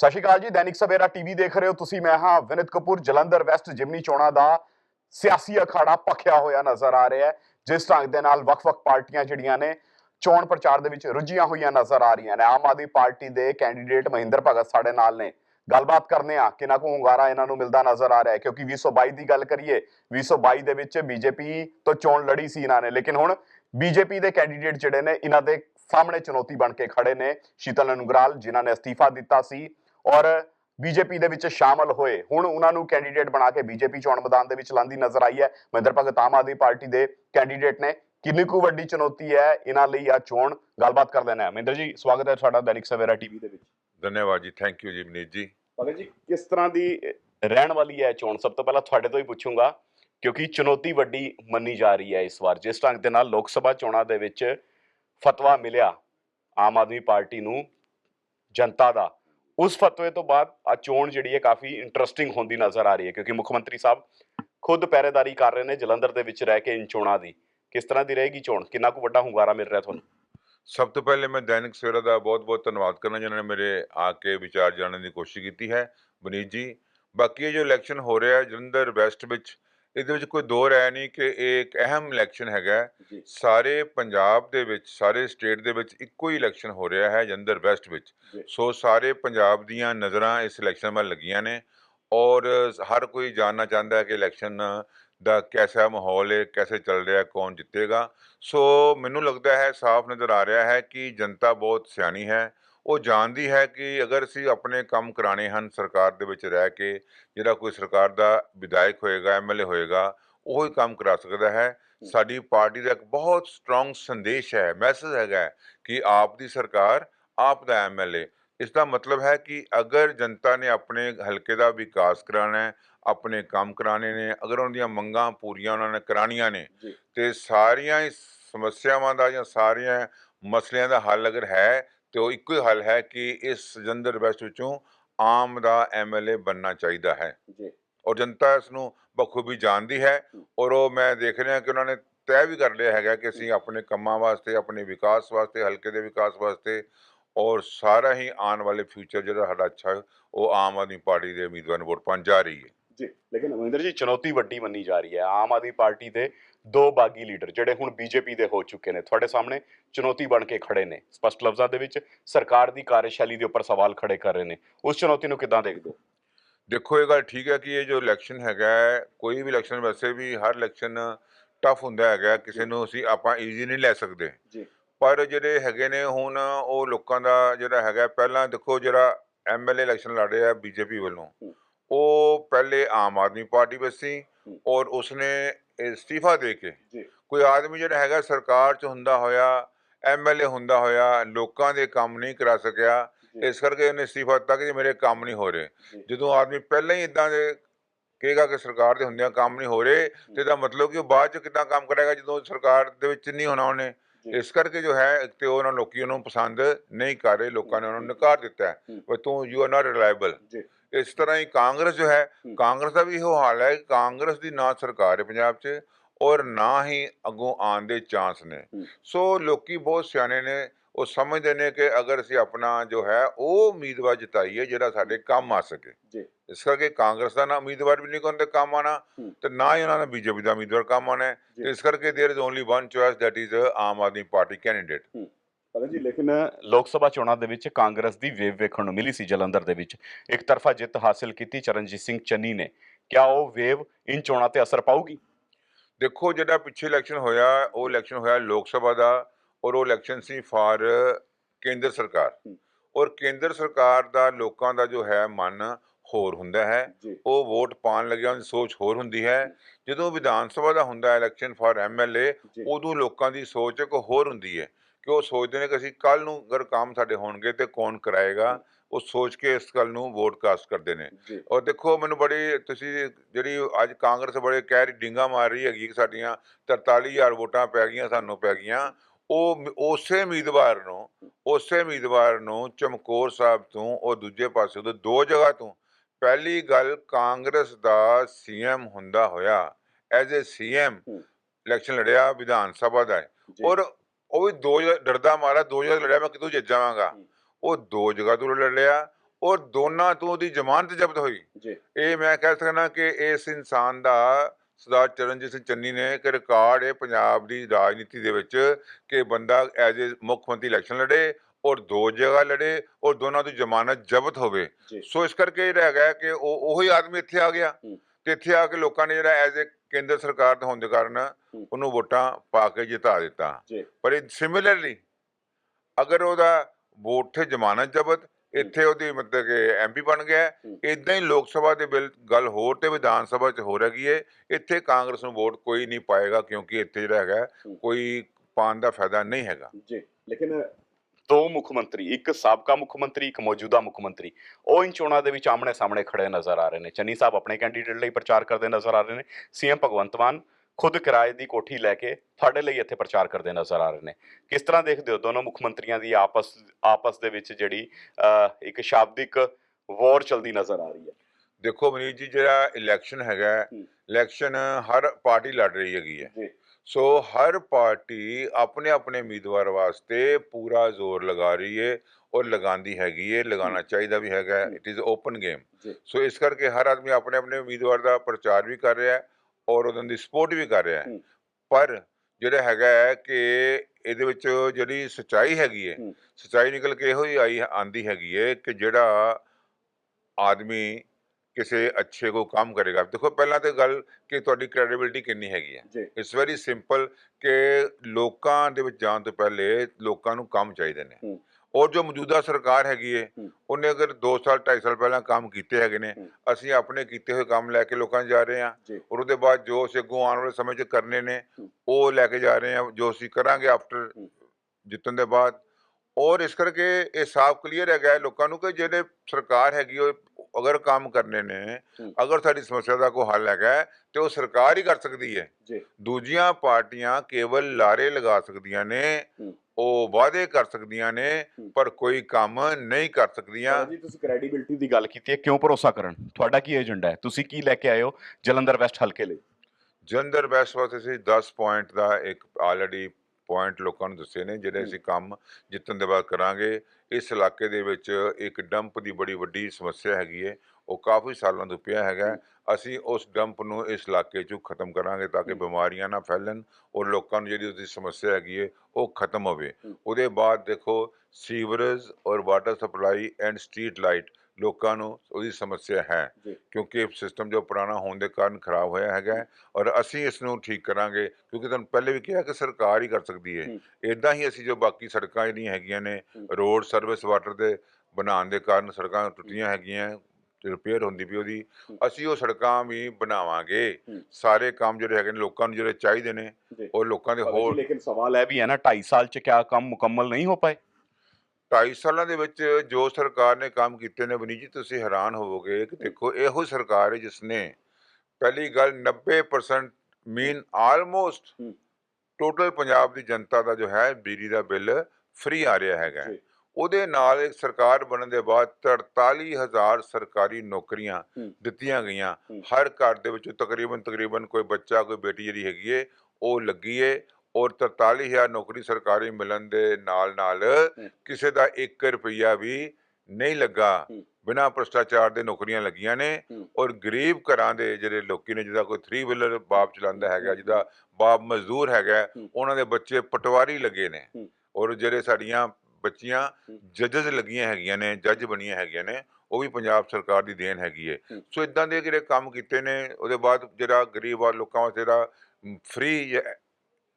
ਸਤਿ ਸ਼੍ਰੀ ਅਕਾਲ ਜੀ, ਦੈਨਿਕ ਸਵੇਰਾ ਟੀਵੀ ਦੇਖ ਰਹੇ ਹੋ ਤੁਸੀਂ। ਮੈਂ ਹਾਂ ਵਿਨਿਤ ਕਪੂਰ, ਜਲੰਧਰ ਵੈਸਟ, ਜਿਮਨੀ ਚੋਣਾਂ ਦਾ ਸਿਆਸੀ ਅਖਾੜਾ ਪੱਖਿਆ ਹੋਇਆ ਨਜ਼ਰ ਆ ਰਿਹਾ ਹੈ, ਜਿਸ ਢੰਗ ਦੇ ਨਾਲ ਵੱਖ-ਵੱਖ ਪਾਰਟੀਆਂ ਜਿਹੜੀਆਂ ਨੇ, ਚੋਣ ਪ੍ਰਚਾਰ ਦੇ ਵਿੱਚ ਰੁੱਝੀਆਂ ਹੋਈਆਂ ਨਜ਼ਰ ਆ ਰਹੀਆਂ ਨੇ। ਆਮ ਆਦਮੀ ਪਾਰਟੀ ਦੇ ਕੈਂਡੀਡੇਟ ਮਹਿੰਦਰ ਭਗਤ ਸਾਡੇ ਨਾਲ ਨੇ। ਗੱਲਬਾਤ ਕਰਨੇ ਆ, ਕਿੰਨਾ ਕੁ ਹੁੰਗਾਰਾ ਇਹਨਾਂ ਨੂੰ ਮਿਲਦਾ ਨਜ਼ਰ ਆ ਰਿਹਾ ਹੈ, ਕਿਉਂਕਿ 2022 ਦੀ ਗੱਲ ਕਰੀਏ 2022 ਦੇ ਵਿੱਚ ਬੀਜੇਪੀ ਤੋਂ ਚੋਣ ਲੜੀ ਸੀ ਇਹਨਾਂ ਨੇ। ਲੇਕਿਨ ਹੁਣ ਬੀਜੇਪੀ ਦੇ ਕੈਂਡੀਡੇਟ ਜਿਹੜੇ ਨੇ, ਇਹਨਾਂ ਦੇ ਸਾਹਮਣੇ ਚੁਣੌਤੀ ਬਣ ਕੇ ਖੜੇ ਨੇ ਸ਼ੀਤਲ ਅਨੁਗਰਾਲ, ਜਿਨ੍ਹਾਂ ਨੇ ਅਸਤੀਫਾ ਦਿੱਤਾ ਸੀ। ਔਰ ਬੀਜੇਪੀ ਦੇ ਵਿੱਚ ਸ਼ਾਮਲ ਹੋਏ। ਹੁਣ ਉਹਨਾਂ ਨੂੰ ਕੈਂਡੀਡੇਟ ਬਣਾ ਕੇ ਬੀਜੇਪੀ ਚੋਣ ਮੈਦਾਨ ਦੇ ਵਿੱਚ ਲਾਂਦੀ ਨਜ਼ਰ ਆਈ ਹੈ। ਮਹਿੰਦਰ ਭਗਤ ਆਮ ਆਦਮੀ ਪਾਰਟੀ ਦੇ ਕੈਂਡੀਡੇਟ ਨੇ। ਕਿੰਨੀ ਕੁ ਵੱਡੀ ਚੁਣੌਤੀ ਹੈ ਇਹਨਾਂ ਲਈ ਆ ਚੋਣ? ਗੱਲਬਾਤ ਕਰ ਲੈਣਾ ਹੈ। ਮਹਿੰਦਰ ਜੀ ਸਵਾਗਤ ਹੈ ਤੁਹਾਡਾ ਦੈਨਿਕ ਸਵੇਰਾ ਟੀਵੀ ਦੇ ਵਿੱਚ। ਧੰਨਵਾਦ ਜੀ। ਥੈਂਕ ਯੂ ਜੀ ਮਨੀਤ ਜੀ। ਭਗਤ ਜੀ ਕਿਸ ਤਰ੍ਹਾਂ ਦੀ ਰਹਿਣ ਵਾਲੀ ਹੈ ਚੋਣ? ਸਭ ਤੋਂ ਪਹਿਲਾਂ ਤੁਹਾਡੇ ਤੋਂ ਹੀ ਪੁੱਛੂੰਗਾ ਕਿਉਂਕਿ ਚੁਣੌਤੀ ਵੱਡੀ ਮੰਨੀ ਜਾ ਰਹੀ ਹੈ ਇਸ ਵਾਰ। ਜਿਸ ਢੰਗ ਦੇ ਨਾਲ ਲੋਕ ਸਭਾ ਚੋਣਾਂ ਦੇ ਵਿੱਚ ਫਤਵਾ ਮਿਲਿਆ ਆਮ ਆਦਮੀ ਪਾਰਟੀ ਨੂੰ ਜਨਤਾ ਦਾ। ਉਸ ਫਤਵੇ ਤੋਂ ਬਾਅਦ ਆ ਚੋਣ ਜਿਹੜੀ ਹੈ ਕਾਫੀ ਇੰਟਰਸਟਿੰਗ ਹੁੰਦੀ ਨਜ਼ਰ ਆ ਰਹੀ ਹੈ, ਕਿਉਂਕਿ ਮੁੱਖ ਮੰਤਰੀ ਸਾਹਿਬ ਖੁਦ ਪਹਿਰੇਦਾਰੀ ਕਰ ਰਹੇ ਨੇ, ਜਲੰਧਰ ਦੇ ਵਿੱਚ ਰਹਿ ਕੇ ਇਨ ਚੋਣਾਂ ਦੀ। ਕਿਸ ਤਰ੍ਹਾਂ ਦੀ ਰਹੇਗੀ ਚੋਣ? ਕਿੰਨਾ ਕੁ ਵੱਡਾ ਹੁੰਗਾਰਾ ਮਿਲ ਰਿਹਾ ਤੁਹਾਨੂੰ? ਸਭ ਤੋਂ ਪਹਿਲੇ ਮੈਂ ਦੈਨਿਕ ਸਵੇਰਾ ਦਾ ਬਹੁਤ-ਬਹੁਤ ਧੰਨਵਾਦ ਕਰਨਾ ਜਿਨ੍ਹਾਂ ਨੇ ਮੇਰੇ ਆ ਕੇ ਵਿਚਾਰ ਜਾਣਨ ਦੀ ਕੋਸ਼ਿਸ਼ ਕੀਤੀ ਹੈ ਬਨੀਤ ਜੀ। ਬਾਕੀ ਇਹ ਜੋ ਇਲੈਕਸ਼ਨ ਹੋ ਰਿਹਾ ਹੈ, ਜਲੰਧਰ, ਵੈਸਟ ਵਿੱਚ ਇਹਦੇ ਵਿੱਚ ਕੋਈ ਦੋ ਰਾਏ ਨਹੀਂ ਕਿ ਇਹ ਇੱਕ ਅਹਿਮ ਇਲੈਕਸ਼ਨ ਹੈਗਾ ਸਾਰੇ ਪੰਜਾਬ ਦੇ ਵਿੱਚ ਸਾਰੇ ਸਟੇਟ ਦੇ ਵਿੱਚ ਇੱਕੋ ਹੀ ਇਲੈਕਸ਼ਨ ਹੋ ਰਿਹਾ ਹੈ ਜਲੰਧਰ ਵੈਸਟ ਵਿੱਚ। ਸੋ ਸਾਰੇ ਪੰਜਾਬ ਦੀਆਂ ਨਜ਼ਰਾਂ ਇਸ ਇਲੈਕਸ਼ਨ ਵੱਲ ਲੱਗੀਆਂ ਨੇ ਔਰ ਹਰ ਕੋਈ ਜਾਣਨਾ ਚਾਹੁੰਦਾ ਹੈ ਕਿ ਇਲੈਕਸ਼ਨ ਦਾ ਕੈਸਾ ਮਾਹੌਲ ਹੈ ਕੈਸੇ ਚੱਲ ਰਿਹਾ ਕੌਣ ਜਿੱਤੇਗਾ। ਸੋ ਮੈਨੂੰ ਲੱਗਦਾ ਹੈ ਸਾਫ਼ ਨਜ਼ਰ ਆ ਰਿਹਾ ਹੈ ਕਿ ਜਨਤਾ ਬਹੁਤ ਸਿਆਣੀ ਹੈ ਉਹ ਜਾਣਦੀ ਹੈ ਕਿ ਅਗਰ ਅਸੀਂ ਆਪਣੇ ਕੰਮ ਕਰਾਣੇ ਹਨ ਸਰਕਾਰ ਦੇ ਵਿੱਚ ਰਹਿ ਕੇ ਜਿਹੜਾ ਕੋਈ ਸਰਕਾਰ ਦਾ ਵਿਧਾਇਕ ਹੋਏਗਾ ਐਮਐਲਏ ਹੋਏਗਾ ਉਹ ਹੀ ਕੰਮ ਕਰਾ ਸਕਦਾ ਹੈ। ਸਾਡੀ ਪਾਰਟੀ ਦਾ ਇੱਕ ਬਹੁਤ ਸਟਰੋਂਗ ਸੰਦੇਸ਼ ਹੈ ਮੈਸੇਜ ਹੈਗਾ ਕਿ ਆਪ ਦੀ ਸਰਕਾਰ ਆਪ ਦਾ ਐਮਐਲਏ ਇਸ ਦਾ ਮਤਲਬ ਹੈ ਕਿ ਅਗਰ ਜਨਤਾ ਨੇ ਆਪਣੇ ਹਲਕੇ ਦਾ ਵਿਕਾਸ ਕਰਾਉਣਾ ਹੈ ਆਪਣੇ ਕੰਮ ਕਰਾਣੇ ਨੇ ਅਗਰ ਉਹਨਾਂ ਦੀਆਂ ਮੰਗਾਂ ਪੂਰੀਆਂ ਉਹਨਾਂ ਨੇ ਕਰਾਣੀਆਂ ਨੇ। ਤੇ ਸਾਰੀਆਂ ਹੀ ਸਮੱਸਿਆਵਾਂ ਦਾ ਜਾਂ ਸਾਰੀਆਂ ਮਸਲਿਆਂ ਦਾ ਹੱਲ ਅਗਰ ਹੈ ਤੇ ਉਹ ਇੱਕੋ ਹੀ ਹੱਲ ਹੈ ਕਿ ਇਸ ਜਲੰਧਰ ਵੈਸਟ ਵਿੱਚੋਂ ਆਮ ਦਾ ਐਮਐਲਏ ਬਣਨਾ ਚਾਹੀਦਾ ਹੈ। ਜੀ। ਔਰ ਜਨਤਾ ਇਸ ਨੂੰ ਬਖੂਬੀ ਜਾਣਦੀ ਹੈ। ਔਰ ਉਹ ਮੈਂ ਦੇਖ ਰਿਹਾ ਕਿ ਉਹਨਾਂ ਨੇ ਤੈਅ ਵੀ ਕਰ ਲਿਆ ਹੈਗਾ ਕਿ ਅਸੀਂ ਆਪਣੇ ਕੰਮਾਂ ਵਾਸਤੇ ਆਪਣੇ ਵਿਕਾਸ ਵਾਸਤੇ ਹਲਕੇ ਦੇ ਵਿਕਾਸ ਵਾਸਤੇ ਔਰ ਸਾਰਾ ਹੀ ਆਉਣ ਵਾਲੇ ਫਿਊਚਰ ਜਿਹੜਾ ਸਾਡਾ ਅੱਛਾ ਉਹ ਆਮ ਆਦਮੀ ਪਾਰਟੀ ਦੇ ਉਮੀਦਵਾਰ ਨੂੰ ਵੋਟ ਪਾਉਣ ਜਾ ਰਹੀ ਹੈ। ਜੀ ਲੇਕਿਨ ਮਹਿੰਦਰ ਜੀ ਚੁਣੌਤੀ ਵੱਡੀ ਮੰਨੀ ਜਾ ਰਹੀ ਹੈ। ਆਮ ਆਦਮੀ ਪਾਰਟੀ ਦੇ ਦੋ ਬਾਗੀ ਲੀਡਰ ਜਿਹੜੇ ਹੁਣ ਬੀਜੇਪੀ ਦੇ ਹੋ ਚੁੱਕੇ ਨੇ ਤੁਹਾਡੇ ਸਾਹਮਣੇ ਚੁਣੌਤੀ ਬਣ ਕੇ ਖੜੇ ਨੇ ਸਪਸ਼ਟ ਲਫ਼ਜ਼ਾਂ ਦੇ ਵਿੱਚ ਸਰਕਾਰ ਦੀ ਕਾਰਜਸ਼ੈਲੀ ਦੇ ਉੱਪਰ ਸਵਾਲ ਖੜੇ ਕਰ ਰਹੇ ਨੇ ਉਸ ਚੁਣੌਤੀ ਨੂੰ ਕਿੱਦਾਂ ਦੇਖਦੇ ਹੋ ਦੇਖੋ ਇਹ ਗੱਲ ਠੀਕ ਹੈ ਕਿ ਇਹ ਜੋ ਇਲੈਕਸ਼ਨ ਹੈਗਾ ਕੋਈ ਵੀ ਇਲੈਕਸ਼ਨ ਵੈਸੇ ਵੀ ਹਰ ਇਲੈਕਸ਼ਨ ਟਫ ਹੁੰਦਾ ਹੈਗਾ ਕਿਸੇ ਨੂੰ ਅਸੀਂ ਆਪਾਂ ਈਜ਼ੀ ਨਹੀਂ ਲੈ ਸਕਦੇ ਜੀ ਪਰ ਜਿਹੜੇ ਹੈਗੇ ਨੇ ਹੁਣ ਉਹ ਲੋਕਾਂ ਦਾ ਜਿਹੜਾ ਹੈਗਾ ਪਹਿਲਾਂ ਦੇਖੋ ਜਿਹੜਾ ਐਮਐਲਏ ਇਲੈਕਸ਼ਨ ਲੜ ਰਿਹਾ ਬੀਜੇਪੀ ਵੱਲੋਂ। ਉਹ ਪਹਿਲੇ ਆਮ ਆਦਮੀ ਪਾਰਟੀ ਵਿੱਚ ਸੀ। ਔਰ ਉਸਨੇ ਇਸਤੀਫਾ ਦੇ ਕੇ ਕੋਈ ਆਦਮੀ ਜਿਹੜਾ ਹੈਗਾ ਸਰਕਾਰ 'ਚ ਹੁੰਦਾ ਹੋਇਆ ਐਮਐਲਏ ਹੁੰਦਾ ਹੋਇਆ ਲੋਕਾਂ ਦੇ ਕੰਮ ਨਹੀਂ ਕਰਾ ਸਕਿਆ। ਇਸ ਕਰਕੇ ਉਹਨੇ ਇਸਤੀਫਾ ਦਿੱਤਾ ਕਿ ਮੇਰੇ ਕੰਮ ਨਹੀਂ ਹੋ ਰਹੇ। ਜਦੋਂ ਆਦਮੀ ਪਹਿਲਾਂ ਹੀ ਇਦਾਂ ਦੇ ਕਹੇਗਾ ਕਿ ਸਰਕਾਰ ਦੇ ਹੁੰਦਿਆਂ ਕੰਮ ਨਹੀਂ ਹੋ ਰਹੇ ਤੇ ਇਹਦਾ ਮਤਲਬ ਕਿ ਉਹ ਬਾਅਦ 'ਚ ਕਿੱਦਾਂ ਕੰਮ ਕਰੇਗਾ ਜਦੋਂ ਸਰਕਾਰ ਦੇ ਵਿੱਚ ਨਹੀਂ ਹੋਣਾ ਉਹਨੇ। ਇਸ ਕਰਕੇ ਜੋ ਹੈ ਤੇ ਉਹਨਾਂ ਲੋਕੀ ਉਹਨੂੰ ਪਸੰਦ ਨਹੀਂ ਕਰ ਰਹੇ ਲੋਕਾਂ ਨੇ ਉਹਨੂੰ ਨਕਾਰ ਦਿੱਤਾ। ਹੈ। ਤੂੰ ਯੂ ਆਰ ਨਾਟ ਰਿਲਾਇਬਲ ਜੀ। ਇਸ ਤਰ੍ਹਾਂ ਹੀ ਕਾਂਗਰਸ ਜੋ ਹੈ ਹੂੰ। ਕਾਂਗਰਸ ਦਾ ਵੀ ਇਹੋ ਹਾਲ ਹੈ ਕਿ ਕਾਂਗਰਸ ਦੀ ਨਾ ਸਰਕਾਰ ਹੈ ਪੰਜਾਬ 'ਚ ਔਰ ਨਾ ਹੀ ਅੱਗੋਂ ਆਉਣ ਦੇ ਚਾਂਸ ਨੇ ਹੂੰ। ਸੋ ਲੋਕੀ ਬਹੁਤ ਸਿਆਣੇ ਨੇ ਉਹ ਸਮਝਦੇ ਨੇ ਕਿ ਅਗਰ ਅਸੀਂ ਆਪਣਾ ਜੋ ਹੈ ਉਹ ਉਮੀਦਵਾਰ ਜਿਤਾਈਏ ਜਿਹੜਾ ਸਾਡੇ ਕੰਮ ਆ ਸਕੇ ਜੀ ਇਸ ਕਰਕੇ ਕਾਂਗਰਸ ਦਾ ਨਾ ਉਮੀਦਵਾਰ ਵੀ ਨਹੀਂ ਕੋਈ ਉਹਦੇ ਕੰਮ ਆਣਾ ਹੂੰ। ਤੇ ਨਾ ਹੀ ਉਹਨਾਂ ਦਾ ਬੀਜੇਪੀ ਦਾ ਉਮੀਦਵਾਰ ਕੰਮ ਆਣਾ ਹੈ। ਜੀ। ਤੇ ਇਸ ਕਰਕੇ there is only one choice that is Aam Aadmi party candidate ਪਤਾ ਜੀ ਲੇਕਿਨ ਲੋਕ ਸਭਾ ਚੋਣਾਂ ਦੇ ਵਿੱਚ ਕਾਂਗਰਸ ਦੀ ਵੇਵ ਵੇਖਣ ਨੂੰ ਮਿਲੀ ਸੀ ਜਲੰਧਰ ਦੇ ਵਿੱਚ। ਇੱਕ ਤਰਫਾ ਜਿੱਤ ਹਾਸਲ ਕੀਤੀ ਚਰਨਜੀਤ ਸਿੰਘ ਚੰਨੀ ਨੇ। ਕਿਆ ਉਹ ਵੇਵ ਇਨ ਚੋਣਾਂ ਤੇ ਅਸਰ ਪਾਊਗੀ? ਦੇਖੋ ਜਿਹੜਾ ਪਿੱਛੇ ਇਲੈਕਸ਼ਨ ਹੋਇਆ ਉਹ ਇਲੈਕਸ਼ਨ ਹੋਇਆ ਲੋਕ ਸਭਾ ਦਾ ਔਰ ਉਹ ਇਲੈਕਸ਼ਨ ਸੀ ਫਾਰ ਕੇਂਦਰ ਸਰਕਾਰ। ਔਰ ਕੇਂਦਰ ਸਰਕਾਰ ਦਾ ਲੋਕਾਂ ਦਾ ਜੋ ਹੈ ਮਨ ਹੋਰ ਹੁੰਦਾ ਹੈ। ਉਹ ਵੋਟ ਪਾਉਣ ਲੱਗਿਆ ਉਹਦੀ ਸੋਚ ਹੋਰ ਹੁੰਦੀ ਹੈ। ਜਦੋਂ ਵਿਧਾਨ ਸਭਾ ਦਾ ਹੁੰਦਾ ਇਲੈਕਸ਼ਨ ਫਾਰ ਐਮਐਲਏ ਉਦੋਂ ਲੋਕਾਂ ਦੀ ਸੋਚ ਇੱਕ ਹੋਰ ਹੁੰਦੀ ਹੈ। ਕਿ ਉਹ ਸੋਚਦੇ ਨੇ ਕਿ ਅਸੀਂ ਕੱਲ ਨੂੰ ਅਗਰ ਕੰਮ ਸਾਡੇ ਹੋਣਗੇ ਤੇ ਕੌਣ ਕਰਾਏਗਾ ਉਹ ਸੋਚ ਕੇ ਇਸ ਗੱਲ ਨੂੰ ਵੋਟ ਕਾਸਟ ਕਰਦੇ ਨੇ। ਔਰ ਦੇਖੋ ਮੈਨੂੰ ਬੜੀ ਤੁਸੀਂ ਜਿਹੜੀ ਅੱਜ ਕਾਂਗਰਸ ਬੜੇ ਕਹਿ ਰਹੀ ਡਿੰਗਾ ਮਾਰ ਰਹੀ ਹੈਗੀ ਕਿ ਸਾਡੀਆਂ 43000 ਵੋਟਾਂ ਪੈ ਗਈਆਂ ਸਾਨੂੰ ਪੈ ਗਈਆਂ। ਉਹ ਉਸੇ ਉਮੀਦਵਾਰ ਨੂੰ ਉਸੇ ਉਮੀਦਵਾਰ ਨੂੰ ਚਮਕੌਰ ਸਾਹਿਬ ਤੋਂ ਉਹ ਦੂਜੇ ਪਾਸੇ ਤੋਂ ਦੋ ਜਗ੍ਹਾ ਤੋਂ ਪਹਿਲੀ ਗੱਲ ਕਾਂਗਰਸ ਦਾ ਸੀਐਮ ਹੁੰਦਾ ਹੋਇਆ ਐਜ਼ ਅ ਸੀਐਮ। ਇਲੈਕਸ਼ਨ ਲੜਿਆ ਵਿਧਾਨ ਸਭਾ ਦਾ ਔਰ ਉਹ ਵੀ ਦੋ ਜਗ੍ਹਾ ਡਰਦਾ ਮਾਰਾ ਦੋ ਜਗ੍ਹਾ ਲੜਿਆ ਮੈਂ ਕਿਤੋਂ ਜਿੱਤ ਜਾਵਾਂਗਾ। ਉਹ ਦੋ ਜਗ੍ਹਾ ਤੋਂ ਲੜ ਲਿਆ ਔਰ ਦੋਨਾਂ ਤੋਂ ਉਹਦੀ ਜ਼ਮਾਨਤ ਜ਼ਬਤ ਹੋਈ। ਜੀ। ਇਹ ਮੈਂ ਕਹਿ ਸਕਦਾ ਕਿ ਇਸ ਇਨਸਾਨ ਦਾ ਸਰਦਾਰ ਚਰਨਜੀਤ ਸਿੰਘ ਚੰਨੀ ਨੇ ਇੱਕ ਰਿਕਾਰਡ ਹੈ ਪੰਜਾਬ ਦੀ ਰਾਜਨੀਤੀ ਦੇ ਵਿੱਚ ਕਿ ਬੰਦਾ ਐਜ਼ ਏ ਮੁੱਖ ਮੰਤਰੀ ਇਲੈਕਸ਼ਨ ਲੜੇ ਔਰ ਦੋ ਜਗ੍ਹਾ ਲੜੇ ਔਰ ਦੋਨਾਂ ਦੀ ਜ਼ਮਾਨਤ ਜ਼ਬਤ ਹੋਵੇ। ਸੋ ਇਸ ਕਰਕੇ ਇਹ ਰਹਿ ਗਿਆ ਕਿ ਉਹ ਉਹੀ ਆਦਮੀ ਇੱਥੇ ਆ ਗਿਆ। ਤੇ ਇੱਥੇ ਆ ਕੇ ਲੋਕਾਂ ਨੇ ਜਿਹੜਾ ਐਜ਼ ਏ ਕੇਂਦਰ ਸਰਕਾਰ ਦੇ ਹੋਣ ਦੇ ਕਾਰਨ ਉਹਨੂੰ ਵੋਟਾਂ ਪਾ ਕੇ ਜਿਤਾ ਦਿੱਤਾ। ਪਰ ਇਹ ਸਿਮਿਲਰਲੀ ਅਗਰ ਉਹਦਾ ਵੋਟ ਤੇ ਜ਼ਮਾਨਤ ਜ਼ਬਤ ਇੱਥੇ ਉਹਦੀ ਮਤਲਬ ਕਿ ਐਮਪੀ ਬਣ ਗਿਆ। ਇਦਾਂ ਹੀ ਲੋਕ ਸਭਾ ਦੇ ਬਿੱਲ ਗੱਲ ਹੋਰ ਤੇ ਵਿਧਾਨ ਸਭਾ 'ਚ ਹੋ ਰਹੀ ਹੈ ਇੱਥੇ ਕਾਂਗਰਸ ਨੂੰ ਵੋਟ ਕੋਈ ਨਹੀਂ ਪਾਏਗਾ ਕਿਉਂਕਿ ਇੱਥੇ ਜਿਹੜਾ ਹੈਗਾ। ਕੋਈ ਪਾਣ ਦਾ ਫਾਇਦਾ ਨਹੀਂ ਹੈਗਾ। ਜੀ ਲੇਕਿਨ ਦੋ ਮੁੱਖ ਮੰਤਰੀ ਇੱਕ ਸਾਬਕਾ ਮੁੱਖ ਮੰਤਰੀ ਇੱਕ ਮੌਜੂਦਾ ਮੁੱਖ ਮੰਤਰੀ। ਉਹ ਇਨ ਚੋਣਾਂ ਦੇ ਵਿੱਚ ਆਮਣੇ ਸਾਹਮਣੇ ਖੜੇ ਨਜ਼ਰ ਆ ਰਹੇ ਨੇ। ਚੰਨੀ ਸਾਹਿਬ ਆਪਣੇ ਕੈਂਡੀਡੇਟ ਲਈ ਪ੍ਰਚਾਰ ਕਰਦੇ ਨਜ਼ਰ ਆ ਰਹੇ ਨੇ। ਸੀਐਮ ਭਗਵੰਤ ਮਾਨ ਖੁਦ ਕਿਰਾਏ ਦੀ ਕੋਠੀ ਲੈ ਕੇ ਤੁਹਾਡੇ ਲਈ ਇੱਥੇ ਪ੍ਰਚਾਰ ਕਰਦੇ ਨਜ਼ਰ ਆ ਰਹੇ ਨੇ। ਕਿਸ ਤਰ੍ਹਾਂ ਦੇਖਦੇ ਹੋ ਦੋਨੋਂ ਮੁੱਖ ਮੰਤਰੀਆਂ ਦੀ ਆਪਸ ਆਪਸ ਦੇ ਵਿੱਚ ਜਿਹੜੀ ਇੱਕ ਸ਼ਾਬਦਿਕ ਵਾਰ ਚਲਦੀ ਨਜ਼ਰ ਆ ਰਹੀ ਹੈ? ਦੇਖੋ ਮਨੀਸ਼ ਜੀ ਜਿਹੜਾ ਇਲੈਕਸ਼ਨ ਹੈਗਾ। ਇਲੈਕਸ਼ਨ ਹਰ ਪਾਰਟੀ ਲੜ ਰਹੀ ਹੈਗੀ ਹੈ। ਸੋ ਹਰ ਪਾਰਟੀ ਆਪਣੇ ਆਪਣੇ ਉਮੀਦਵਾਰ ਵਾਸਤੇ ਪੂਰਾ ਜ਼ੋਰ ਲਗਾ ਰਹੀ ਹੈ ਔਰ ਲਗਾਉਂਦੀ ਹੈਗੀ ਹੈ ਲਗਾਉਣਾ ਚਾਹੀਦਾ ਵੀ ਹੈਗਾ। It is open game so ਇਸ ਕਰਕੇ ਹਰ ਆਦਮੀ ਆਪਣੇ ਆਪਣੇ ਉਮੀਦਵਾਰ ਦਾ ਪ੍ਰਚਾਰ ਵੀ ਕਰ ਰਿਹਾ ਹੈ ਔਰ ਉਹਨਾਂ ਦੀ ਸਪੋਰਟ ਵੀ ਕਰ ਰਿਹਾ ਹੈ। ਪਰ ਜਿਹੜਾ ਹੈਗਾ ਹੈ ਕਿ ਇਹਦੇ ਵਿੱਚ ਜਿਹੜੀ ਸਚਾਈ ਹੈਗੀ ਹੂੰ। ਸਚਾਈ ਨਿਕਲ ਕੇ ਇਹੋ ਹੀ ਆਈ ਆਂਦੀ ਹੈਗੀ ਹੈ ਕਿ ਜਿਹੜਾ ਆਦਮੀ ਕਿਸੇ ਅੱਛੇ ਕੋ ਕੰਮ ਕਰੇਗਾ ਦੇਖੋ ਪਹਿਲਾਂ ਤੇ ਗੱਲ ਕਿ ਤੁਹਾਡੀ ਕ੍ਰੈਡੀਬਿਲਿਟੀ ਕਿੰਨੀ ਹੈਗੀ ਹੈ ਇਟਸ ਵੈਰੀ ਸਿੰਪਲ ਕਿ ਲੋਕਾਂ ਦੇ ਵਿੱਚ ਜਾਣ ਤੋਂ ਪਹਿਲੇ ਲੋਕਾਂ ਨੂੰ ਕੰਮ ਚਾਹੀਦੇ ਨੇ। ਔਰ ਜੋ ਮੌਜੂਦਾ ਸਰਕਾਰ ਹੈਗੀ ਹੈ ਹੂੰ। ਉਹਨੇ ਅਗਰ 2 ਸਾਲ 2.5 ਸਾਲ ਪਹਿਲਾਂ ਕੰਮ ਕੀਤੇ ਹੈਗੇ ਨੇ। ਅਸੀਂ ਆਪਣੇ ਕੀਤੇ ਹੋਏ ਕੰਮ ਲੈ ਕੇ ਲੋਕਾਂ 'ਚ ਜਾ ਰਹੇ ਹਾਂ ਜੀ ਔਰ ਉਹਦੇ ਬਾਅਦ ਜੋ ਅਸੀਂ ਅੱਗੋਂ ਆਉਣ ਵਾਲੇ ਸਮੇਂ 'ਚ ਕਰਨੇ ਨੇ। ਉਹ ਲੈ ਕੇ ਜਾ ਰਹੇ ਹਾਂ ਜੋ ਅਸੀਂ ਕਰਾਂਗੇ ਆਫਟਰ। ਜਿੱਤਣ ਦੇ ਬਾਅਦ ਔਰ ਇਸ ਕਰਕੇ ਇਹ ਸਾਫ਼ ਕਲੀਅਰ ਹੈਗਾ ਲੋਕਾਂ ਨੂੰ ਕਿ ਜਿਹੜੇ ਸਰਕਾਰ ਹੈਗੀ ਉਹ ਅਗਰ ਕੰਮ ਕਰਨੇ ਨੇ। ਅਗਰ ਸਾਡੀ ਸਮੱਸਿਆ ਦਾ ਕੋਈ ਹੱਲ ਹੈਗਾ ਤੇ ਉਹ ਸਰਕਾਰ ਹੀ ਕਰ ਸਕਦੀ ਹੈ ਜੀ ਦੂਜੀਆਂ ਪਾਰਟੀਆਂ ਕੇਵਲ ਲਾਰੇ ਲਗਾ ਸਕਦੀਆਂ ਨੇ। ਉਹ ਵਾਅਦੇ ਕਰ ਸਕਦੀਆਂ ਨੇ। ਪਰ ਕੋਈ ਕੰਮ ਨਹੀਂ ਕਰ ਸਕਦੀਆਂ ਜੀ ਤੁਸੀਂ ਕ੍ਰੈਡੀਬਿਲਿਟੀ ਦੀ ਗੱਲ ਕੀਤੀ ਹੈ ਕਿਉਂ ਭਰੋਸਾ ਕਰਨ ਤੁਹਾਡਾ ਕੀ ਏਜੰਡਾ ਹੈ ਤੁਸੀਂ ਕੀ ਲੈ ਕੇ ਆਏ ਹੋ ਜਲੰਧਰ ਵੈਸਟ ਹਲਕੇ ਲਈ ਜਲੰਧਰ ਵੈਸਟ ਵਾਸਤੇ ਅਸੀਂ 10 ਪੁਆਇੰਟ ਦਾ ਇੱਕ ਆਲਰੇਡੀ ਪੁਆਇੰਟ ਲੋਕਾਂ ਨੂੰ ਦੱਸੇ ਨੇ ਜਿਹੜੇ। ਅਸੀਂ ਕੰਮ ਜਿੱਤਣ ਦੇ ਬਾਅਦ ਕਰਾਂਗੇ ਇਸ ਇਲਾਕੇ ਦੇ ਵਿੱਚ ਇੱਕ ਡੰਪ ਦੀ ਬੜੀ ਵੱਡੀ ਸਮੱਸਿਆ ਹੈਗੀ ਹੈ ਉਹ ਕਾਫੀ ਸਾਲਾਂ ਤੋਂ ਪਿਆ ਹੈਗਾ। ਅਸੀਂ ਉਸ ਡੰਪ ਨੂੰ ਇਸ ਇਲਾਕੇ 'ਚੋਂ ਖਤਮ ਕਰਾਂਗੇ ਤਾਂ ਕਿ। ਬਿਮਾਰੀਆਂ ਨਾ ਫੈਲਣ ਔਰ ਲੋਕਾਂ ਨੂੰ ਜਿਹੜੀ ਉਹਦੀ ਸਮੱਸਿਆ ਹੈਗੀ ਹੈ ਉਹ ਖਤਮ ਹੋਵੇ। ਉਹਦੇ ਬਾਅਦ ਦੇਖੋ ਸੀਵਰੇਜ ਔਰ water supply and street light ਲੋਕਾਂ ਨੂੰ ਉਹਦੀ ਸਮੱਸਿਆ ਹੈ ਕਿਉਂਕਿ ਸਿਸਟਮ ਜੋ ਪੁਰਾਣਾ ਹੋਣ ਦੇ ਕਾਰਨ ਖਰਾਬ ਹੋਇਆ ਹੈਗਾ ਔਰ ਅਸੀਂ ਇਸ ਨੂੰ ਠੀਕ ਕਰਾਂਗੇ ਕਿਉਂਕਿ ਤੁਹਾਨੂੰ ਪਹਿਲੇ ਵੀ ਕਿਹਾ ਕਿ ਸਰਕਾਰ ਹੀ ਕਰ ਸਕਦੀ ਹੈ। ਇਦਾਂ ਹੀ ਅਸੀਂ ਜੋ ਬਾਕੀ ਸੜਕਾਂ ਜਿਹੜੀਆਂ ਹੈਗੀਆਂ ਨੇ। ਰੋਡ ਸਰਵਿਸ ਵਾਟਰ ਦੇ ਬਣਾਉਣ ਦੇ ਕਾਰਨ ਸੜਕਾਂ ਟੁੱਟੀਆਂ ਹੈਗੀਆਂ ਰਿਪੇਅਰ ਹੁੰਦੀ ਪਈ ਉਹਦੀ। ਅਸੀਂ ਉਹ ਸੜਕਾਂ ਵੀ ਬਣਾਵਾਂਗੇ। ਸਾਰੇ ਕੰਮ ਜਿਹੜੇ ਹੈਗੇ ਨੇ ਲੋਕਾਂ ਨੂੰ ਜਿਹੜੇ ਚਾਹੀਦੇ ਨੇ ਉਹ ਲੋਕਾਂ ਦੇ ਹੋਰ ਲੇਕਿਨ ਸਵਾਲ ਇਹ ਵੀ ਹੈ ਨਾ 2.5 ਸਾਲ ਚ ਕਿਆ ਕੰਮ ਮੁਕੰਮਲ ਨਹੀਂ ਹੋ ਪਾਏ 2.5 ਸਾਲਾਂ ਦੇ ਵਿੱਚ ਜੋ ਸਰਕਾਰ ਨੇ ਕੰਮ ਕੀਤੇ ਨੇ ਬਨੀ ਜੀ ਤੁਸੀਂ ਹੈਰਾਨ ਹੋਵੋਗੇ ਕਿ ਦੇਖੋ ਇਹੋ ਸਰਕਾਰ ਹੈ ਜਿਸ ਨੇ ਪਹਿਲੀ ਗੱਲ 90% ਮੀਨ ਆਲਮੋਸਟ। ਟੋਟਲ ਪੰਜਾਬ ਦੀ ਜਨਤਾ ਦਾ ਜੋ ਹੈ ਬਿਜਲੀ ਦਾ ਬਿੱਲ ਫ੍ਰੀ ਆ ਰਿਹਾ ਹੈਗਾ ਉਹਦੇ ਨਾਲ ਇੱਕ ਸਰਕਾਰ ਬਣਨ ਦੇ ਬਾਅਦ 43000 ਸਰਕਾਰੀ ਨੌਕਰੀਆਂ। ਦਿੱਤੀਆਂ ਗਈਆਂ। ਹਰ ਘਰ ਦੇ ਵਿੱਚ ਤਕਰੀਬਨ ਤਕਰੀਬਨ ਕੋਈ ਬੱਚਾ ਕੋਈ ਬੇਟੀ ਜਿਹੜੀ ਹੈਗੀ ਏ ਉਹ ਲੱਗੀ ਏ ਔਰ 43000 ਨੌਕਰੀ ਸਰਕਾਰੀ ਮਿਲਣ ਦੇ ਨਾਲ ਨਾਲ ਕਿਸੇ ਦਾ 1 ਰੁਪਈਆ ਵੀ ਨਹੀਂ ਲੱਗਾ। ਬਿਨਾਂ ਭ੍ਰਸ਼ਟਾਚਾਰ ਦੇ ਨੌਕਰੀਆਂ ਲੱਗੀਆਂ ਨੇ। ਔਰ ਗਰੀਬ ਘਰਾਂ ਦੇ ਜਿਹੜੇ ਲੋਕੀ ਨੇ ਜਿਹਦਾ ਕੋਈ 3 ਵੀਲਰ ਬਾਪ ਚਲਾਉਂਦਾ ਹੈਗਾ ਜਿਹਦਾ ਬਾਪ ਮਜ਼ਦੂਰ ਹੈਗਾ। ਉਹਨਾਂ ਦੇ ਬੱਚੇ ਪਟਵਾਰੀ ਲੱਗੇ ਨੇ। ਔਰ ਜਿਹੜੇ ਸਾਡੀਆਂ ਬੱਚੀਆਂ। ਜੱਜਸ ਲੱਗੀਆਂ ਹੈਗੀਆਂ ਨੇ ਜੱਜ ਬਣੀਆਂ ਹੈਗੀਆਂ ਨੇ ਉਹ ਵੀ ਪੰਜਾਬ ਸਰਕਾਰ ਦੀ ਦੇਣ ਹੈਗੀ ਹੂੰ। ਸੋ ਇਦਾਂ ਦੇ ਜਿਹੜੇ ਕੰਮ ਕੀਤੇ ਨੇ ਉਹਦੇ ਬਾਅਦ ਜਿਹੜਾ ਗਰੀਬ ਆ ਲੋਕਾਂ ਵਾਸਤੇ ਜਿਹੜਾ ਫ੍ਰੀ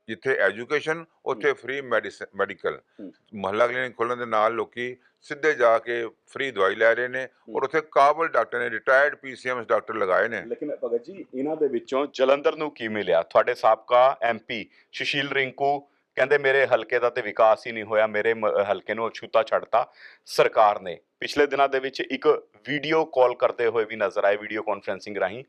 ਜਿੱਥੇ ਐਜੂਕੇਸ਼ਨ ਉੱਥੇ ਫ੍ਰੀ ਮੈਡੀਕਲ। ਮੁਹੱਲਾ ਕਲੀਨਿਕ ਖੋਲ੍ਹਣ ਦੇ ਨਾਲ ਲੋਕੀ ਸਿੱਧੇ ਜਾ ਕੇ ਫ੍ਰੀ ਦਵਾਈ ਲੈ ਰਹੇ ਨੇ। ਔਰ ਉੱਥੇ ਕਾਬਲ ਡਾਕਟਰ ਨੇ ਰਿਟਾਇਰਡ ਪੀਸੀਐਮਸ ਡਾਕਟਰ ਲਗਾਏ ਨੇ। ਲੇਕਿਨ ਭਗਤ ਜੀ ਇਹਨਾਂ ਦੇ ਵਿੱਚੋਂ ਜਲੰਧਰ ਨੂੰ ਕੀ ਮਿਲਿਆ? ਤੁਹਾਡੇ ਸਾਬਕਾ ਐਮਪੀ ਸੁਸ਼ੀਲ ਰਿੰਕੂ ਕਹਿੰਦੇ ਮੇਰੇ ਹਲਕੇ ਦਾ ਤੇ ਵਿਕਾਸ ਹੀ ਨਹੀਂ ਹੋਇਆ ਮੇਰੇ ਹਲਕੇ ਨੂੰ ਅਛੂਤਾ ਛੱਡਤਾ। ਸਰਕਾਰ ਨੇ ਪਿਛਲੇ ਦਿਨਾਂ ਦੇ ਵਿੱਚ ਇੱਕ ਵੀਡੀਓ ਕਾਲ ਕਰਦੇ ਹੋਏ ਵੀ ਨਜ਼ਰ ਆਏ ਵੀਡੀਓ ਕਾਨਫਰੈਂਸਿੰਗ ਰਾਹੀਂ।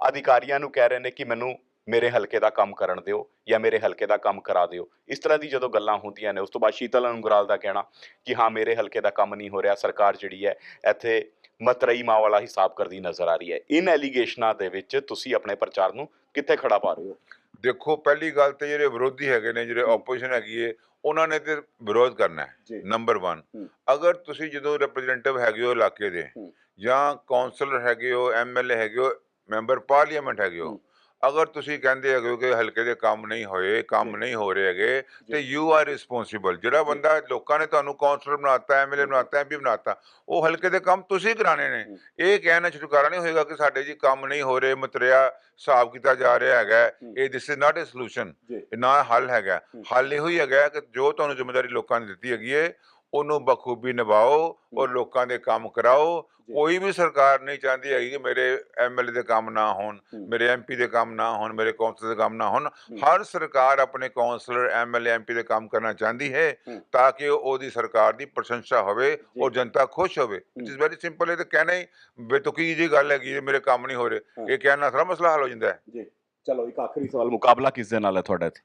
ਅਧਿਕਾਰੀਆਂ ਨੂੰ ਕਹਿ ਰਹੇ ਨੇ ਕਿ ਮੈਨੂੰ ਮੇਰੇ ਹਲਕੇ ਦਾ ਕੰਮ ਕਰਨ ਦਿਓ ਜਾਂ ਮੇਰੇ ਹਲਕੇ ਦਾ ਕੰਮ ਕਰਾ ਦਿਓ ਇਸ ਤਰ੍ਹਾਂ ਦੀ ਜਦੋਂ ਗੱਲਾਂ ਹੁੰਦੀਆਂ ਨੇ ਉਸ ਤੋਂ ਬਾਅਦ ਸ਼ੀਤਲ ਅੰਗਰਾਲ ਦਾ ਕਹਿਣਾ ਕਿ ਹਾਂ ਮੇਰੇ ਹਲਕੇ ਦਾ ਕੰਮ ਨਹੀਂ ਹੋ ਰਿਹਾ ਸਰਕਾਰ ਜਿਹੜੀ ਹੈ ਇੱਥੇ ਮਤਰਈ ਮਾਂ ਵਾਲਾ ਹਿਸਾਬ ਕਰਦੀ ਨਜ਼ਰ ਆ ਰਹੀ ਹੈ ਇਨ ਐਲੀਗੇਸ਼ਨਾਂ ਦੇ ਵਿੱਚ ਤੁਸੀਂ ਆਪਣੇ ਪ੍ਰਚਾਰ ਨੂੰ ਕਿੱਥੇ ਖੜਾ ਪਾ ਰਹੇ ਹੋ ਦੇਖੋ ਪਹਿਲੀ ਗੱਲ ਤੇ ਜਿਹੜੇ ਵਿਰੋਧੀ ਹੈਗੇ ਨੇ ਜਿਹੜੇ ਆਪੋਜੀਸ਼ਨ ਹੈਗੀ ਏ ਉਹਨਾਂ ਨੇ ਤੇ ਵਿਰੋਧ ਕਰਨਾ ਹੈ ਨੰਬਰ 1 ਹੂੰ। ਅਗਰ ਤੁਸੀਂ ਜਦੋਂ ਰਿਪਰੈਜ਼ੈਂਟੇਟਿਵ ਹੈਗੇ ਹੋ ਇਲਾਕੇ ਦੇ ਹੂੰ। ਜਾਂ ਕਾਉਂਸਲਰ ਹੈਗੇ ਹੋ ਐਮਐਲਏ ਹੈਗੇ ਹੋ ਮੈਂਬਰ ਪਾਰਲੀਮੈਂਟ ਹੈਗੇ ਹੋ ਹੂੰ। ਅਗਰ ਤੁਸੀਂ ਕਹਿੰਦੇ ਹੋ ਕਿ ਹਲਕੇ ਦੇ ਕੰਮ ਨਹੀਂ ਹੋਏ ਕੰਮ। ਨਹੀਂ ਹੋ ਰਹੇ ਹੈਗੇ ਤੇ। ਯੂ ਆਰ ਰਿਸਪੌਂਸਿਬਲ ਜਿਹੜਾ ਬੰਦਾ ਲੋਕਾਂ ਨੇ ਤੁਹਾਨੂੰ ਕਾਉਂਸਲਰ ਬਣਾਤਾ ਐਮਐਲਏ ਬਣਾਤਾ ਐਮਪੀ ਬਣਾਤਾ ਉਹ ਹਲਕੇ ਦੇ ਕੰਮ ਤੁਸੀਂ ਕਰਾਣੇ ਨੇ। ਇਹ ਕਹਿਣਾ ਛੁਟਕਾਰਾ ਨਹੀਂ ਹੋਏਗਾ ਕਿ ਸਾਡੇ ਜੀ ਕੰਮ ਨਹੀਂ ਹੋ ਰਹੇ ਮਤਰਿਆ ਹਿਸਾਬ ਕੀਤਾ ਜਾ ਰਿਹਾ ਹੈਗਾ। ਇਹ this is not a solution ਨਾ ਹੱਲ ਹੈਗਾ। ਹੱਲ ਇਹੋ ਹੀ ਹੈਗਾ ਕਿ ਜੋ ਤੁਹਾਨੂੰ ਜ਼ਿੰਮੇਵਾਰੀ ਲੋਕਾਂ ਨੇ ਦਿੱਤੀ ਹੈਗੀ ਏ ਉਹਨੂੰ ਬਖੂਬੀ ਨਿਭਾਓ ਔਰ ਲੋਕਾਂ ਦੇ ਕੰਮ ਕਰਾਓ। ਕੋਈ ਵੀ ਸਰਕਾਰ ਨਹੀਂ ਚਾਹੁੰਦੀ ਹੈਗੀ ਕਿ ਮੇਰੇ ਐਮਐਲਏ ਦੇ ਕੰਮ ਨਾ ਹੋਣ। ਮੇਰੇ ਐਮਪੀ ਦੇ ਕੰਮ ਨਾ ਹੋਣ ਮੇਰੇ ਕੌਂਸਲਰ ਦੇ ਕੰਮ ਨਾ ਹੋਣ। ਹਰ ਸਰਕਾਰ ਆਪਣੇ ਕੌਂਸਲਰ ਐਮਐਲਏ ਐਮਪੀ ਦੇ ਕੰਮ ਕਰਨਾ ਚਾਹੁੰਦੀ ਹੈ। ਤਾਂ ਕਿ ਉਹ- ਉਹਦੀ ਸਰਕਾਰ ਦੀ ਪ੍ਰਸ਼ੰਸਾ ਹੋਵੇ। ਔਰ ਜਨਤਾ ਖੁਸ਼ ਹੋਵੇ ਇਟ ਇਜ਼ ਵੈਰੀ ਸਿੰਪਲ ਇਹ ਤਾਂ ਕਹਿਣਾ ਹੀ ਬੇਤੁਕੀ ਜੀ ਗੱਲ ਹੈਗੀ ਮੇਰੇ ਕੰਮ ਨਹੀਂ ਹੋ ਰਹੇ। ਇਹ ਕਹਿਣਾ ਸਾਰਾ ਮਸਲਾ ਹੱਲ ਹੋ ਜਾਂਦਾ ਹੈ ਜੀ ਚਲੋ ਇੱਕ ਆਖਰੀ ਸਵਾਲ ਮੁਕਾਬਲਾ ਕਿਸ ਦੇ ਨਾਲ ਹੈ ਤੁਹਾਡਾ ਇੱਥੇ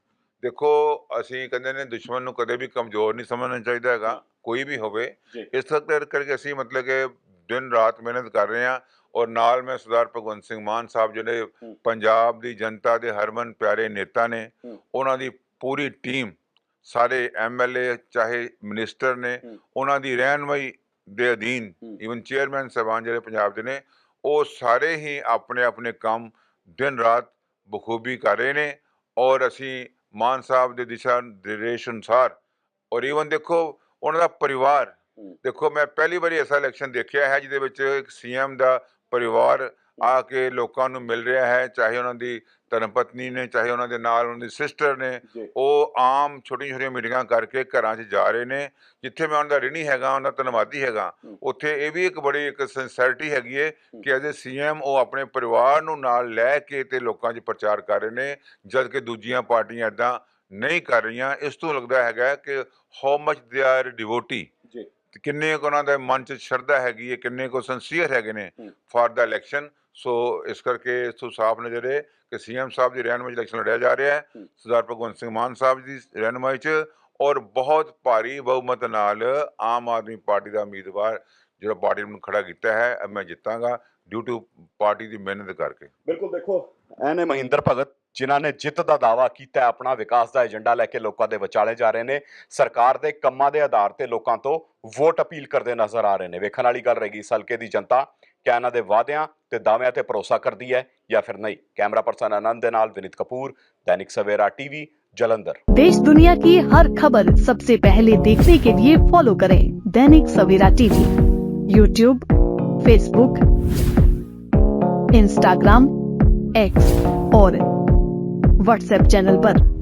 ਦੇਖੋ ਅਸੀਂ ਕਹਿੰਦੇ ਨੇ ਦੁਸ਼ਮਣ ਨੂੰ ਕਦੇ ਵੀ ਕਮਜ਼ੋਰ ਨਹੀਂ ਸਮਝਣਾ ਚਾਹੀਦਾ ਹੈਗਾ। ਕੋਈ ਵੀ ਹੋਵੇ। ਇਸ ਤੱਕ ਕਰਕੇ ਅਸੀਂ ਮਤਲਬ ਕਿ ਦਿਨ ਰਾਤ ਮਿਹਨਤ ਕਰ ਰਹੇ ਹਾਂ ਔਰ ਨਾਲ ਮੈਂ ਸਰਦਾਰ ਭਗਵੰਤ ਸਿੰਘ ਮਾਨ ਸਾਹਿਬ ਜਿਹੜੇ। ਪੰਜਾਬ ਦੀ ਜਨਤਾ ਦੇ ਹਰਮਨ ਪਿਆਰੇ ਨੇਤਾ ਨੇ। ਉਹਨਾਂ ਦੀ ਪੂਰੀ ਟੀਮ ਸਾਰੇ ਐਮਐਲਏ ਚਾਹੇ ਮਿਨਿਸਟਰ ਨੇ। ਉਹਨਾਂ ਦੀ ਰਹਿਨਮਾਈ ਦੇ ਅਧੀਨ ਹੂੰ। ਈਵਨ ਚੇਅਰਮੈਨ ਸਾਹਿਬਾਨ ਜਿਹੜੇ ਪੰਜਾਬ ਦੇ ਨੇ ਉਹ ਸਾਰੇ ਹੀ ਆਪਣੇ ਆਪਣੇ ਕੰਮ ਦਿਨ ਰਾਤ ਬਖੂਬੀ ਕਰ ਰਹੇ ਨੇ ਔਰ ਅਸੀਂ ਮਾਨ ਸਾਹਿਬ ਦੇ ਦਿਸ਼ਾ ਨਿਰਦੇਸ਼ ਅਨੁਸਾਰ ਔਰ ਈਵਨ ਦੇਖੋ ਉਹਨਾਂ ਦਾ ਪਰਿਵਾਰ। ਦੇਖੋ ਮੈਂ ਪਹਿਲੀ ਵਾਰੀ ਐਸਾ ਇਲੈਕਸ਼ਨ ਦੇਖਿਆ ਹੈ ਜਿਹਦੇ ਵਿੱਚ ਇੱਕ ਸੀਐਮ ਦਾ ਪਰਿਵਾਰ ਆ ਕੇ ਲੋਕਾਂ ਨੂੰ ਮਿਲ ਰਿਹਾ ਹੈ ਚਾਹੇ ਉਹਨਾਂ ਦੀ ਧਰਮ ਪਤਨੀ ਨੇ ਚਾਹੇ ਉਹਨਾਂ ਦੇ ਨਾਲ ਉਹਨਾਂ ਦੀ ਸਿਸਟਰ ਨੇ ਉਹ ਆਮ ਛੋਟੀਆਂ ਛੋਟੀਆਂ ਮੀਟਿੰਗਾਂ ਕਰਕੇ ਘਰਾਂ 'ਚ ਜਾ ਰਹੇ ਨੇ ਜਿੱਥੇ ਮੈਂ ਉਹਨਾਂ ਦਾ ਰਿਣੀ ਹੈਗਾ ਉਹਨਾਂ ਦਾ ਧੰਨਵਾਦੀ ਹੈਗਾ। ਉੱਥੇ ਇਹ ਵੀ ਇੱਕ ਬੜੀ ਇੱਕ ਸਿੰਸੈਰਿਟੀ ਹੈਗੀ ਏ ਕਿ ਐਜ਼ ਸੀਐਮ ਉਹ ਆਪਣੇ ਪਰਿਵਾਰ ਨੂੰ ਨਾਲ ਲੈ ਕੇ ਤੇ ਲੋਕਾਂ 'ਚ ਪ੍ਰਚਾਰ ਕਰ ਰਹੇ ਨੇ ਜਦ ਕਿ ਦੂਜੀਆਂ ਪਾਰਟੀਆਂ ਇਦਾਂ ਨਹੀਂ ਕਰ ਰਹੀਆਂ। ਇਸ ਤੋਂ ਲੱਗਦਾ ਹੈਗਾ ਕਿ how much they are devoted ਜੀ। ਕਿੰਨੇ ਕੁ ਉਹਨਾਂ ਦੇ ਮਨ 'ਚ ਸ਼ਰਧਾ ਹੈਗੀ ਹੈ ਕਿੰਨੇ ਕੁ ਸੰਸੀਅਰ ਹੈਗੇ ਨੇ। ਫਾਰ ਦਾ ਇਲੈਕਸ਼ਨ ਸੋ ਇਸ ਕਰਕੇ ਇਸ ਤੋਂ ਸਾਫ਼ ਨਜ਼ਰ ਹੈ ਕਿ ਸੀਐਮ ਸਾਹਿਬ ਦੀ ਰਹਿਨਮਾਈ 'ਚ ਇਲੈਕਸ਼ਨ ਲੜਿਆ ਜਾ ਰਿਹਾ ਹੈ। ਸਰਦਾਰ ਭਗਵੰਤ ਸਿੰਘ ਮਾਨ ਸਾਹਿਬ ਦੀ ਰਹਿਨਮਾਈ 'ਚ ਔਰ ਬਹੁਤ ਭਾਰੀ ਬਹੁਮਤ ਨਾਲ ਆਮ ਆਦਮੀ ਪਾਰਟੀ ਦਾ ਉਮੀਦਵਾਰ ਜਿਹੜਾ ਪਾਰਟੀ ਨੂੰ ਖੜਾ ਕੀਤਾ ਹੈ ਮੈਂ ਜਿੱਤਾਂਗਾ ਡਿਊ ਟੂ ਪਾਰਟੀ ਦੀ ਮਿਹਨਤ ਕਰਕੇ। ਬਿਲਕੁਲ ਦੇਖੋ। ਇਹ ਨੇ ਮਹਿੰਦਰ ਭਗਤ ਜਿਨ੍ਹਾਂ ਨੇ ਜਿੱਤ ਦਾ ਦਾਵਾ ਕੀਤਾ ਹੈ, ਆਪਣਾ ਵਿਕਾਸ ਦਾ ਏਜੰਡਾ ਲੈ ਕੇ ਲੋਕਾਂ ਦੇ ਵਿਚਾਲੇ ਜਾ ਰਹੇ ਨੇ ਸਰਕਾਰ ਦੇ ਕੰਮਾਂ ਦੇ ਆਧਾਰ ਤੇ ਲੋਕਾਂ ਤੋਂ ਵੋਟ ਅਪੀਲ ਕਰਦੇ ਨਜ਼ਰ ਆ ਰਹੇ ਨੇ। ਵੇਖਣ ਵਾਲੀ ਗੱਲ ਰਹੇਗੀ ਇਸ ਹਲਕੇ ਦੀ ਜਨਤਾ। ਕਿਆ ਇਹਨਾਂ ਦੇ ਵਾਅਦਿਆਂ ਤੇ ਦਾਅਵਿਆਂ ਤੇ ਭਰੋਸਾ ਕਰਦੀ ਹੈ ਜਾਂ ਫਿਰ ਨਹੀਂ ਕੈਮਰਾ ਪਰਸਨ ਆਨੰਦ ਦੇ ਨਾਲ ਵਿਨੀਤ ਕਪੂਰ दैनिक सवेरा टीवी जलंधर देश दुनिया की हर खबर सबसे पहले देखने के लिए फॉलो करें Dainik Savera TV YouTube Facebook Instagram X और व्हाट्सएप चैनल पर।